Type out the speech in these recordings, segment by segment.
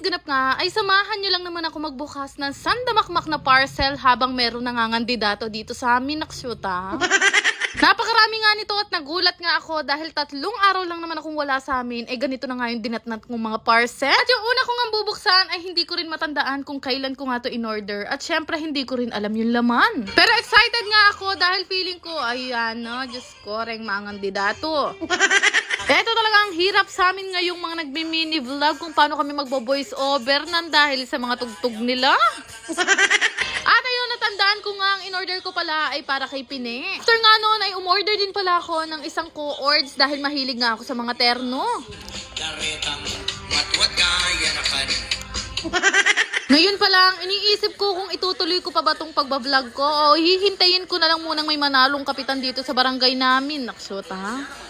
ganap nga, ay samahan nyo lang naman ako magbukas ng sandamakmak na parcel habang meron nangangandidato dito sa amin, naksyuta. Napakarami nga nito at nagulat nga ako dahil tatlong araw lang naman akong wala sa amin. Eh ganito na nga yung dinatnat kong mga parcel. At yung una kong ang bubuksan ay hindi ko rin matandaan kung kailan ko nga to in order. At syempre hindi ko rin alam yung laman. Pero excited nga ako dahil feeling ko, ayan no, Diyos ko, reng mangandidato. Eto talaga ang hirap sa amin ngayong mga nagmi-mini vlog kung paano kami magbo-voice over nang dahil sa mga tugtog nila. At ayun, natandaan ko nga ang in-order ko pala ay para kay Pine. After nga noon ay umorder din pala ako ng isang co-ords dahil mahilig nga ako sa mga terno. Daretang matwat kaya na kan. Ngayon pa lang, iniisip ko kung itutuloy ko pa ba tong pagbablog ko o hihintayin ko na lang munang may manalong kapitan dito sa barangay namin. Naksot ha?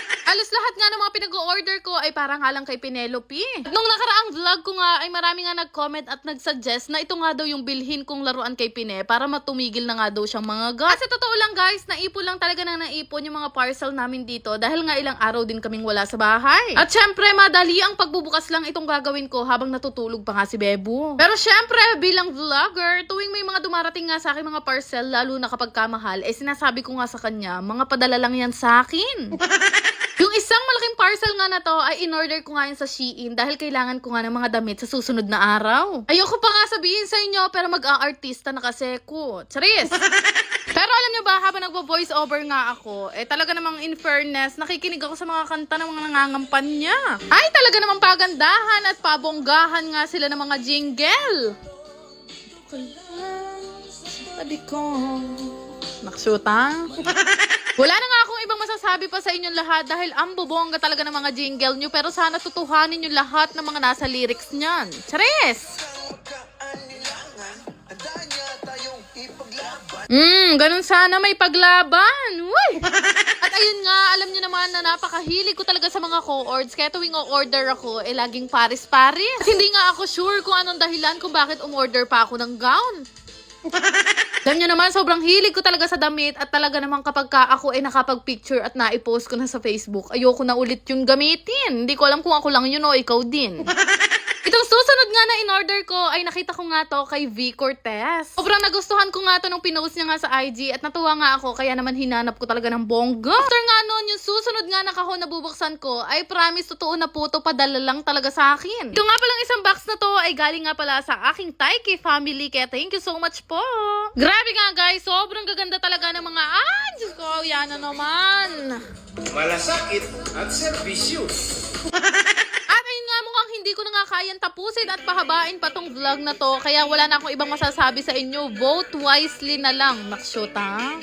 Alos lahat nga ng mga pinag-order ko ay parang halang kay Penelope. Nung nakaraang vlog ko nga ay marami nga nag-comment at nag-suggest na ito nga daw yung bilhin kong laruan kay Pine para matumigil na nga daw siyang mga gas. Kasi totoo lang guys, naipon lang talaga nang naipon yung mga parcel namin dito dahil nga ilang araw din kaming wala sa bahay. At syempre, madali ang pagbubukas lang itong gagawin ko habang natutulog pa nga si Bebo. Pero syempre, bilang vlogger, tuwing may mga dumarating nga sa akin mga parcel, lalo na kapag kamahal, eh sinasabi ko nga sa kanya, mga padala lang yan sa akin. Isang malaking parcel nga na to ay in-order ko nga yun sa Shein dahil kailangan ko nga ng mga damit sa susunod na araw. Ayoko pa nga sabihin sa inyo pero mag-aartista na kasi ko. Charis! pero alam nyo ba, habang nagpo-voice over nga ako, eh talaga namang in fairness, nakikinig ako sa mga kanta ng mga nangangampanya. Ay talaga namang pagandahan at pabonggahan nga sila ng mga jingle. Sabi ko. Wala na nga akong ibang masasabi pa sa inyong lahat dahil ang bubongga talaga ng mga jingle nyo pero sana tutuhanin nyo lahat ng mga nasa lyrics niyan. Charis! Hmm, ganun sana may paglaban. Uy! At ayun nga, alam nyo naman na napakahilig ko talaga sa mga co-ords. Kaya tuwing o-order ako, eh laging paris-paris. Hindi nga ako sure kung anong dahilan kung bakit umorder pa ako ng gown. Alam nyo naman, sobrang hilig ko talaga sa damit at talaga naman kapag ka ako ay nakapag-picture at naipost ko na sa Facebook, ayoko na ulit yun gamitin. Hindi ko alam kung ako lang yun o ikaw din. Itong susunod nga na in-order ko ay nakita ko nga to kay V. Cortez. Sobrang nagustuhan ko nga to nung pinost niya nga sa IG at natuwa nga ako kaya naman hinanap ko talaga ng bongga. After nga nun, yung susunod nga na kahon na bubuksan ko ay promise totoo na po to padala lang talaga sa akin. Ito nga palang isang box na to ay galing nga pala sa aking Taiki family kaya thank you so much po. Grabe nga guys, sobrang gaganda talaga ng mga ah, Diyos ko, yan na naman. Malasakit at serbisyo. At ayun nga mukhang hindi ko na nga kayang tapusin at pahabain pa tong vlog na to. Kaya wala na akong ibang masasabi sa inyo. Vote wisely na lang. Nakshot ha?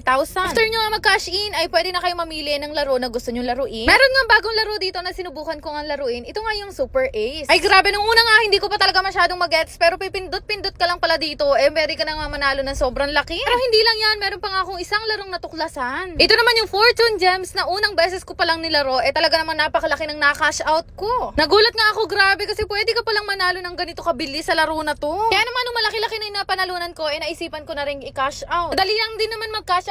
50,000. After nyo nga mag-cash in, ay pwede na kayo mamili ng laro na gusto nyo laruin. Meron nga bagong laro dito na sinubukan ko nga laruin. Ito nga yung Super Ace. Ay grabe, nung una nga hindi ko pa talaga masyadong mag-gets pero pipindot-pindot ka lang pala dito. Eh, pwede ka na nga manalo ng sobrang laki. Pero hindi lang yan, meron pa nga akong isang larong natuklasan. Ito naman yung Fortune Gems na unang beses ko palang nilaro. Eh talaga naman napakalaki ng na-cash out ko. Nagulat nga ako, grabe, kasi pwede ka palang manalo ng ganito kabilis sa laro na to. Kaya naman nung malaki-laki na yung napanalunan ko, eh naisipan ko na rin i-cash out. Dali lang din naman mag-cash